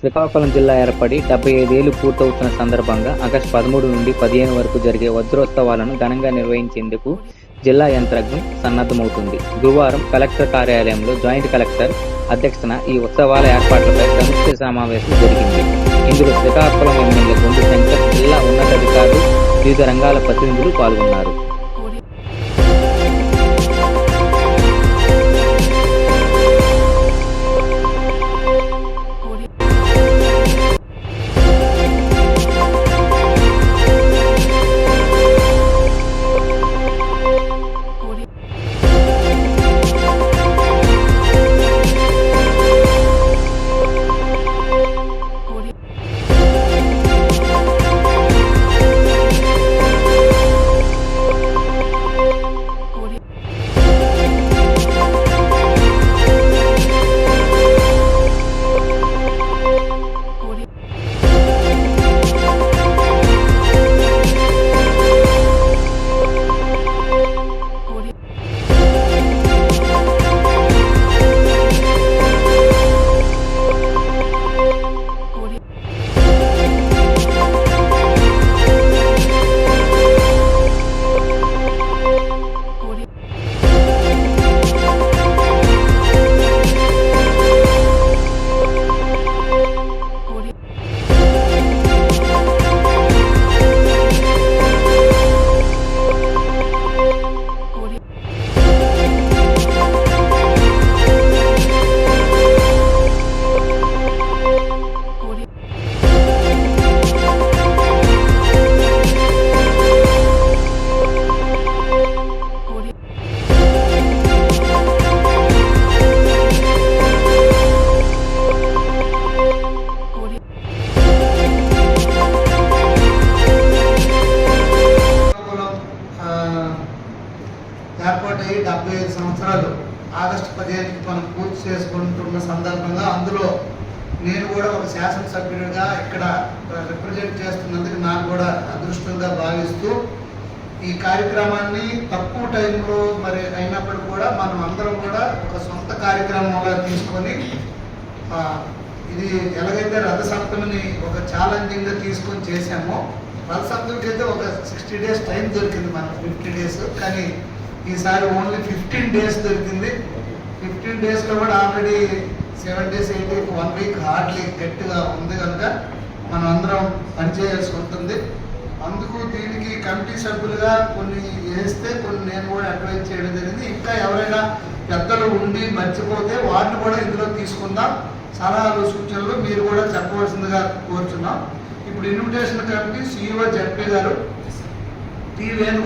శ్రీకాకుళం జిల్లా ఏర్పడి డెబ్బై ఐదేళ్ళు పూర్తవుతున్న సందర్భంగా ఆగస్టు పదమూడు నుండి పదిహేను వరకు జరిగే వజ్రోత్సవాలను ఘనంగా నిర్వహించేందుకు జిల్లా యంత్రాంగం సన్నద్ధమవుతుంది. గురువారం కలెక్టర్ కార్యాలయంలో జాయింట్ కలెక్టర్ అధ్యక్షతన ఈ ఉత్సవాల ఏర్పాట్లపై సమిష్టి సమావేశం జరిగింది. ఇందులో శ్రీకాకుళం ఎమ్మెల్యే గుండు శంకర్ జిల్లా ఉన్నతాధికారులు వివిధ రంగాల ప్రతినిధులు పాల్గొన్నారు. ఏర్పాటయ్యి డెబ్బై ఐదు సంవత్సరాలు ఆగస్టు పదిహేనుకి మనం పూర్తి చేసుకుంటున్న సందర్భంగా అందులో నేను కూడా ఒక శాసనసభ్యుడిగా ఇక్కడ రిప్రజెంట్ చేస్తున్నందుకు నాకు కూడా అదృష్టంగా భావిస్తూ ఈ కార్యక్రమాన్ని తక్కువ టైంలో మరి అయినప్పుడు కూడా మనం అందరం కూడా ఒక సొంత కార్యక్రమంగా తీసుకొని ఇది ఎలాగైతే రథసప్తమిని ఒక ఛాలెంజింగ్గా తీసుకొని చేసామో రథసప్తమికి అయితే ఒక సిక్స్టీ డేస్ టైం దొరికింది మనకు ఫిఫ్టీ డేస్ కానీ ఈసారి ఓన్లీ ఫిఫ్టీన్ డేస్ దొరికింది. ఫిఫ్టీన్ డేస్లో కూడా already seven days eight days one week hardly గట్టిగా ఉంది కనుక మనం అందరం పనిచేయాల్సి ఉంటుంది. అందుకు దీనికి కమిటీ సభ్యులుగా కొన్ని వేస్తే కొన్ని నేను కూడా అడ్వైజ్ చేయడం జరిగింది. ఇంకా ఎవరైనా పెద్దలు ఉండి మర్చిపోతే వాటిని కూడా ఇందులో తీసుకుందాం. సలహాలు సూచనలు మీరు కూడా చెప్పవలసిందిగా కోరుచున్నాం. ఇప్పుడు ఇన్విటేషన్ కమిటీ సిఇఓ జడ్పీ గారు టి వేణు